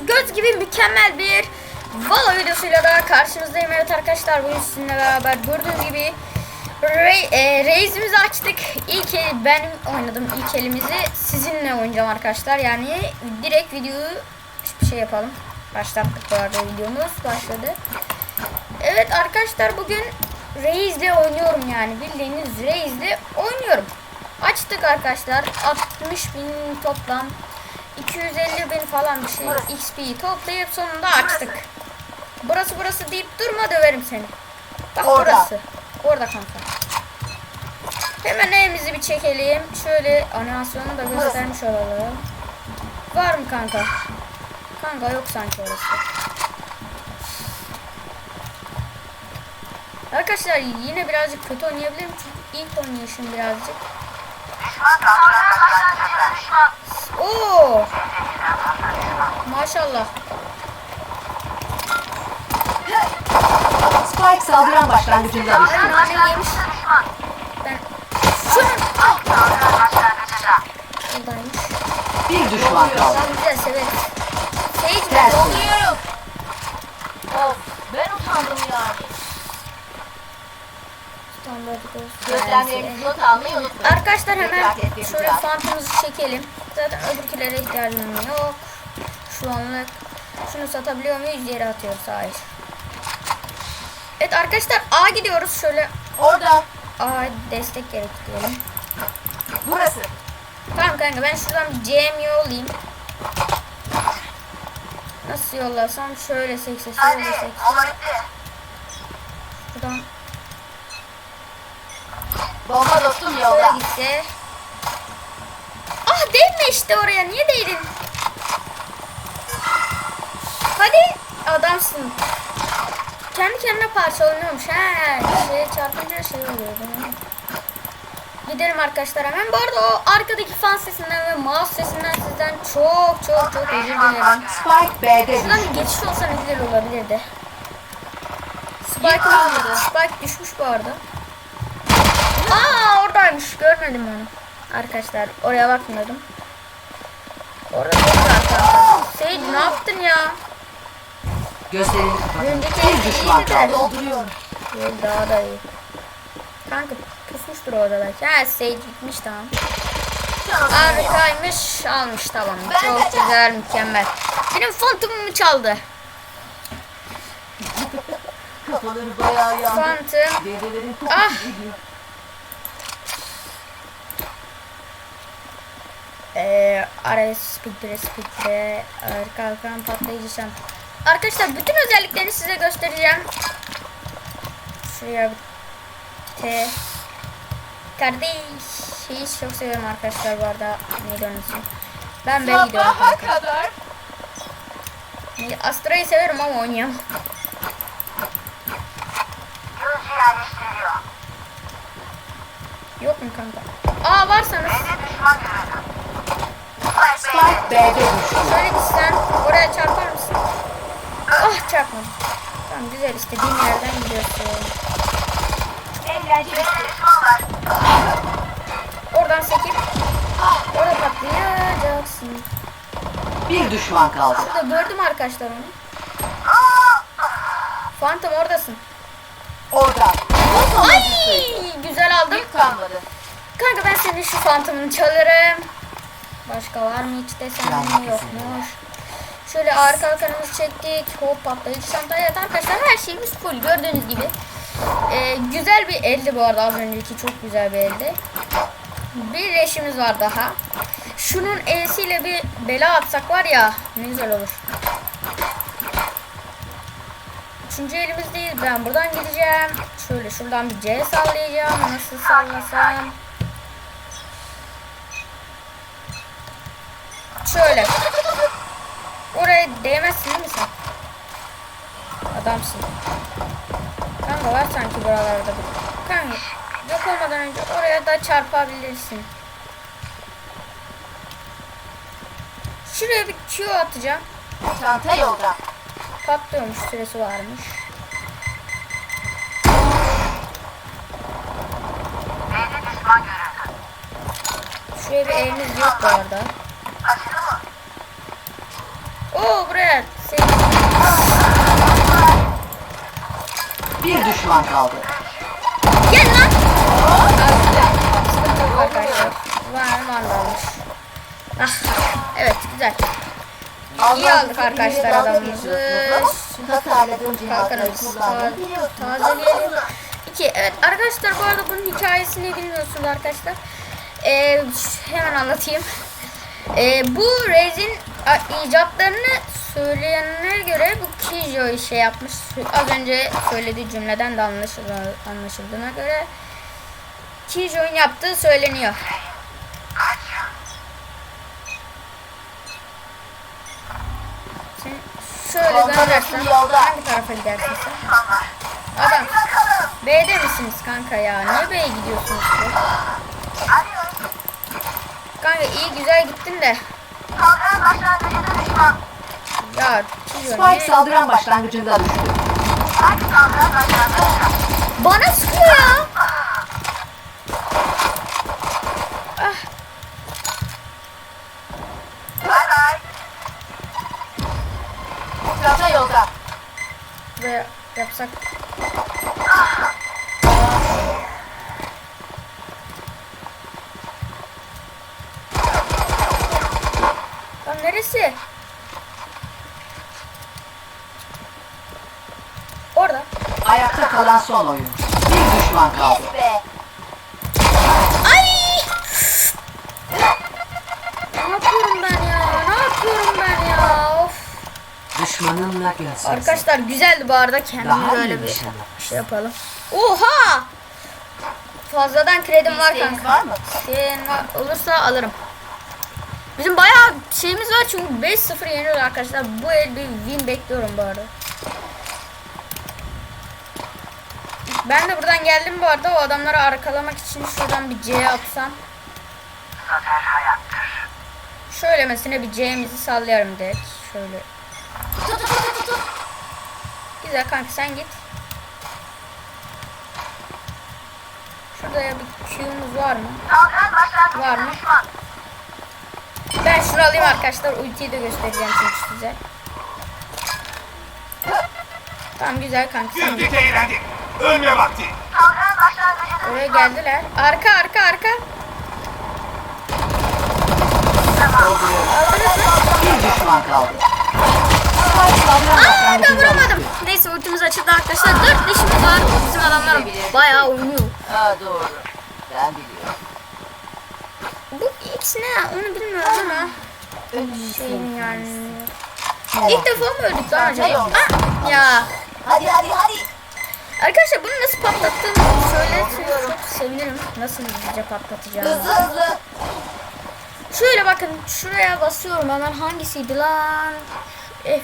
göz gibi mükemmel bir Valo videosuyla da karşınızdayım. Evet arkadaşlar bugün sizinle beraber gördüğünüz gibi Re e, açtık. İlk el, benim oynadım ilk elimizi sizinle oynayacağım arkadaşlar. Yani direkt videoyu bir şey yapalım. Başlattık bu arada videomuz başladı. Evet arkadaşlar bugün Reis'le oynuyorum yani bildiğiniz Reis'le oynuyorum. Açtık arkadaşlar 60 bin toplam 250 bin falan bir şey XP'yi toplayıp sonunda açtık. Burası burası deyip durma döverim seni. Bak Orada. burası. Orada kanka. Hemen evimizi bir çekelim. Şöyle animasyonu da göstermiş olalım. Var mı kanka? Kanka yok sanki orası. Arkadaşlar yine birazcık kötü oynayabilirim çünkü ilk oynayışım birazcık. Oo! Maşallah. Spike saldıran başlangıcında. Ben nane yemiş. Ben. Bir düşman kaldı. Tamam güzel severiz. Sage ben oluyorum. Of ben utandım yani. Not almayı unutmayın. Arkadaşlar hemen şöyle fantımızı çekelim. Zaten öbürkülere ihtiyacım yok. Şu anlık şunu satabiliyor muyuz? Yere atıyoruz hayır. Evet arkadaşlar A gidiyoruz şöyle Orada. A destek gerek diyelim. Burası. Tamam kanka ben şuradan bir CM yollayayım. Nasıl yollasam şöyle sekse şöyle sekse. Şuradan Bomba dostum yolda. gitse. Ah değme işte oraya niye değdin? Hadi adamsın. Kendi kendine parçalanıyormuş. He, şeye çarpınca şey oluyor değil mi? Gidelim arkadaşlar hemen. Bu arada o arkadaki fan sesinden ve mouse sesinden sizden çok çok çok özür dilerim. Spike B'de Şuradan bir geçiş olsa ne güzel olabilirdi. Spike, Spike düşmüş bu arada. Oradaymış. Görmedim onu. Arkadaşlar oraya bakmıyordum. Orada kanka. Sage ne yaptın ya? Gözlerini kapat. Önceki Bir elde düşman iyiydi de. kaldı. Dolduruyorum. Yok, Daha da iyi. Kanka pusmuştur orada belki. Ha Sage gitmiş tamam. Harikaymış. Almış tamam. Çok güzel mükemmel. Benim fantomumu çaldı. Kafaları bayağı yandı. Dedelerin Ah. gibi. Eee araya speedre speedre kalkan patlayıcı şam. Arkadaşlar bütün özelliklerini size göstereceğim. Şuraya T. Kardeş. Şeyi çok seviyorum arkadaşlar bu arada. Neydi onun ismi? Ben B gidiyorum Sabaha kadar. Astra'yı severim ama oynayamam. Yok mu kanka? Aa varsanız Spike B'de düştü. Şöyle gitsen oraya çarpar mısın? Ah çarpmadım. Tamam güzel istediğin yerden gidiyorsun. Eğlence bitti. Oradan sekip orada patlayacaksın. Bir düşman kaldı. Burada gördüm arkadaşlar onu. Phantom oradasın. Orada. Ay güzel aldım. Kanka ben senin şu Phantom'ını çalarım. Başka var mı hiç desem Yani mi yokmuş. Şöyle arka arkamızı çektik. Hop patlayıcı çanta. Evet arkadaşlar her şeyimiz full gördüğünüz gibi. Ee, güzel bir eldi bu arada az önceki çok güzel bir eldi. Bir eşimiz var daha. Şunun E'siyle bir bela atsak var ya ne güzel olur. Üçüncü elimizdeyiz. Ben buradan gideceğim. Şöyle şuradan bir C sallayacağım. Nasıl sallasam. Şöyle. Oraya değmezsin değil mi sen? Adamsın. Kanka var sanki buralarda bir. Kanka yok olmadan önce oraya da çarpabilirsin. Şuraya bir Q atacağım. Çanta yolda. Patlıyormuş süresi varmış. Şuraya bir elimiz yok bu arada. Oo buraya. Şey, Bir düşman kaldı. Gel lan. Sıkıntı yok arkadaşlar. Var vandalmış. Ah, evet güzel. İyi aldık arkadaşlar adamımızı. Tasarladığım cihazları Kalkanımız kullandım biliyorsunuz. tazeleyelim. İki, evet arkadaşlar bu arada bunun hikayesini bilmiyorsunuz arkadaşlar. Ee, hemen anlatayım. Ee, bu Reis'in a- icatlarını söyleyenlere göre bu Kijo'yu şey yapmış. Az önce söylediği cümleden de anlaşıldı, anlaşıldığına göre Kijo'nun yaptığı söyleniyor. Şöyle yolda? hangi tarafa gidersin sen? Adam B'de misiniz kanka ya? Niye B'ye gidiyorsunuz? Kanka iyi güzel gittin de. Ya Kijo Spike niye? saldıran başlangıcında düştü. Bana sıkıyor ya. Ah. Buraya yapsak. Lan neresi? Orada. Ayakta kalan son oyun. Bir düşman kaldı. Be. Ay! Ne yapıyorum ben ya? Ne yapıyorum ben ya? Of. Düşmanınla göz Arkadaşlar güzeldi bu arada kendimi Daha bir nişan şey yapalım. Oha! Fazladan kredim var kanka. var mı? Senin var, olursa alırım. Bizim bayağı şeyimiz var çünkü 5-0 yeniyoruz arkadaşlar. Bu el bir win bekliyorum bu arada. Ben de buradan geldim bu arada o adamları arkalamak için şuradan bir C atsam. Şöylemesine bir C'mizi sallayarım direkt. Şöyle. Tut tut tut tut, tut. Güzel kanka sen git. Şurada ya bir Q'muz var mı? Var mı? Ben şunu alayım arkadaşlar. Ultiyi de göstereceğim çünkü size. Tamam güzel kanka. Güldük eğlendik. Ölme vakti. Oraya geldiler. Arka arka arka. Bir düşman kaldı. Aa da başlangıcında vuramadım. Neyse ultimiz açıldı arkadaşlar. Dört dişimiz var. Bizim adamlar bayağı oynuyor. Ha doğru. Ben biliyorum. Bu X ne? Onu bilmiyorum ama. Şeyim yani. İlk defa mı öldük acaba? yok. Ah, ya. Hadi hadi hadi. Arkadaşlar bunu nasıl patlattığımı söylerseniz çok sevinirim. Nasıl hızlıca patlatacağımı. hızlı. Şöyle bakın şuraya basıyorum hemen hangisiydi lan? F1.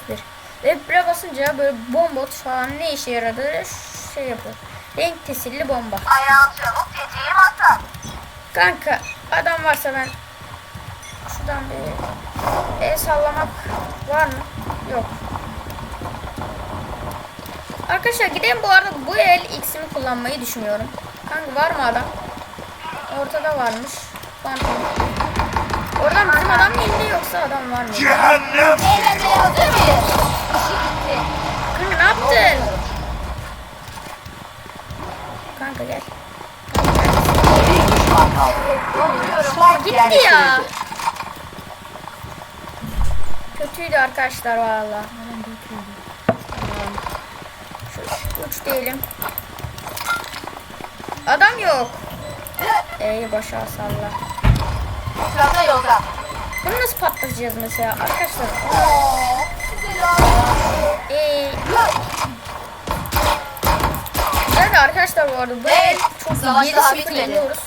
F1'e basınca böyle bombot falan ne işe yaradı şey yapıyor. Renk tesirli bomba. Ayağım çabuk tetiğim hassas. Kanka adam varsa ben şuradan bir el sallamak var mı? Yok. Arkadaşlar gidelim bu arada bu el X'imi kullanmayı düşünüyorum. Kanka var mı adam? Ortada varmış. Phantom. Oradan bizim adam mı indi yoksa adam var mı? Cehennem. Eğlenmeye hazır mıyız? İşi bitti. Kanka ne yaptın? Kanka gel. Kaldı. Spike Gitti ya. Kötüydü arkadaşlar valla. Uç diyelim. Adam yok. Ey başa salla. Çanta yolda. Bunu nasıl patlatacağız mesela arkadaşlar? Ee, de arkadaşlar bu arada bu el çok Savaş 7 daha 0 bitmedi. yeniyoruz.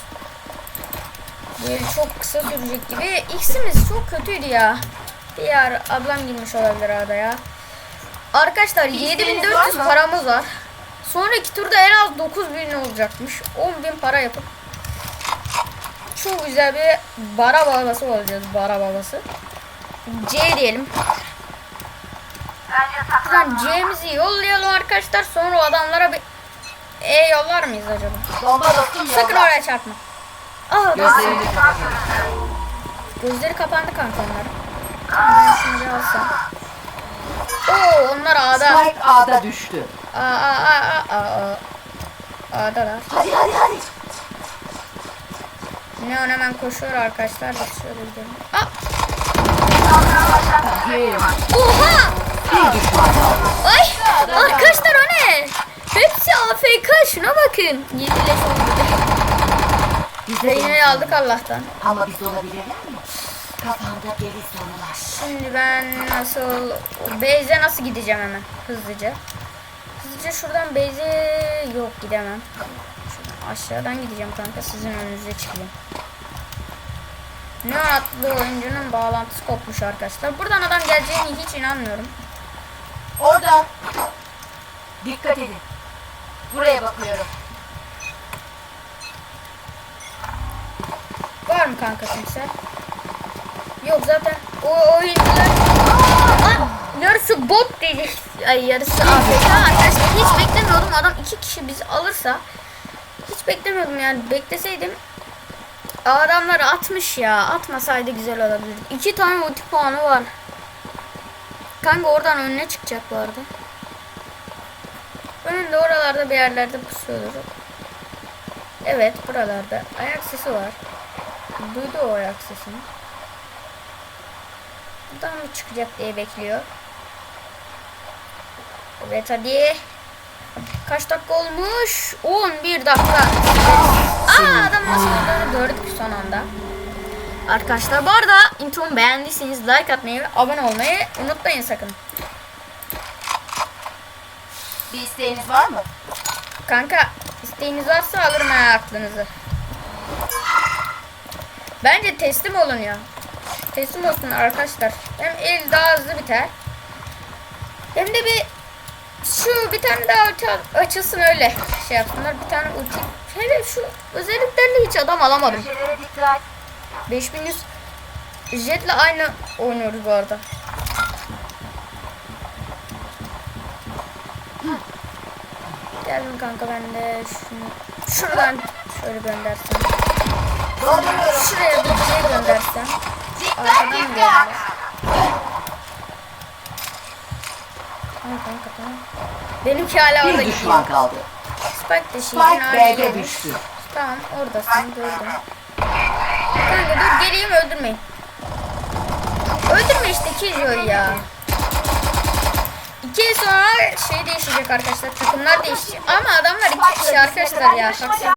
Bu el çok kısa sürecek gibi. X'imiz çok kötüydü ya. Diğer ablam girmiş olabilir arada ya. Arkadaşlar İsteğiniz 7400 var mı? paramız var. Sonraki turda en az 9000 olacakmış. 10.000 para yapıp çok güzel bir bara babası olacağız. Bara babası. C diyelim. Buradan C'mizi yollayalım arkadaşlar. Sonra adamlara bir E yollar mıyız acaba? Bomba Sakın oraya çarpma. Gözlerini kapatın. Gözleri kapandı kanka onların. Ben bir alsam. A'da. Spike A'da düştü. A A A A A A. A'dalar. Hadi hadi hadi. Neon hemen koşuyor arkadaşlar. Şöyle gidelim. Aa, oha! bir düşman. Ay! Arkadaşlar o ne? Hepsi AFK şuna bakın. 7 leş oldu. Biz de Beyni aldık Allah'tan. Ama biz olabilirler mi? Kafamda deli sorular. Şimdi ben nasıl Beyze nasıl gideceğim hemen hızlıca. Hızlıca şuradan Beyze yok gidemem. Şuradan aşağıdan gideceğim kanka sizin önünüze çıkayım. Ne adlı oyuncunun bağlantısı kopmuş arkadaşlar. Buradan adam geleceğini hiç inanmıyorum. Orada. Dikkat edin. Buraya bakıyorum. Var mı kanka kimse? Yok zaten o oyuncular Aa, yarısı bot diyecek. Ay yarısı AFK arkadaşlar. Hiç beklemiyordum adam iki kişi bizi alırsa. Hiç beklemiyordum yani bekleseydim. Adamlar atmış ya. Atmasaydı güzel olabilirdi. İki tane ulti puanı var. Kanka oradan önüne çıkacak bu arada. Önünde oralarda bir yerlerde pusuyordur. Evet buralarda. Ayak sesi var. Duydu o ayak sesini. Buradan mı çıkacak diye bekliyor. Evet hadi. Kaç dakika olmuş? 11 dakika. Aa adam nasıl olduğunu gördük son anda. Arkadaşlar bu arada intromu beğendiyseniz like atmayı ve abone olmayı unutmayın sakın. Bir isteğiniz var mı? Kanka isteğiniz varsa alırım ha aklınızı. Bence teslim olun ya. Teslim olsun arkadaşlar. Hem el daha hızlı biter. Hem de bir şu bir tane daha ulti açılsın öyle şey yapsınlar. Bir tane ulti. Hele şu özelliklerle hiç adam alamadım. Köşelere dikkat. 5100 Jet'le aynı oynuyoruz bu arada. Geldim kanka ben de şunu şuradan şöyle göndersem. Şuraya bir şey göndersem. Arkadan mı geldiler? Benimki hala orada Bir gidiyor. düşman kaldı. Spike de şeyin Spike B'de yerine. düştü. Tamam oradasın gördüm. Kanka dur geleyim öldürmeyin. Öldürme işte Killjoy ya. İki yıl sonra şey değişecek arkadaşlar. Takımlar değişecek. Ama adamlar iki kişi arkadaşlar ya. Haksız.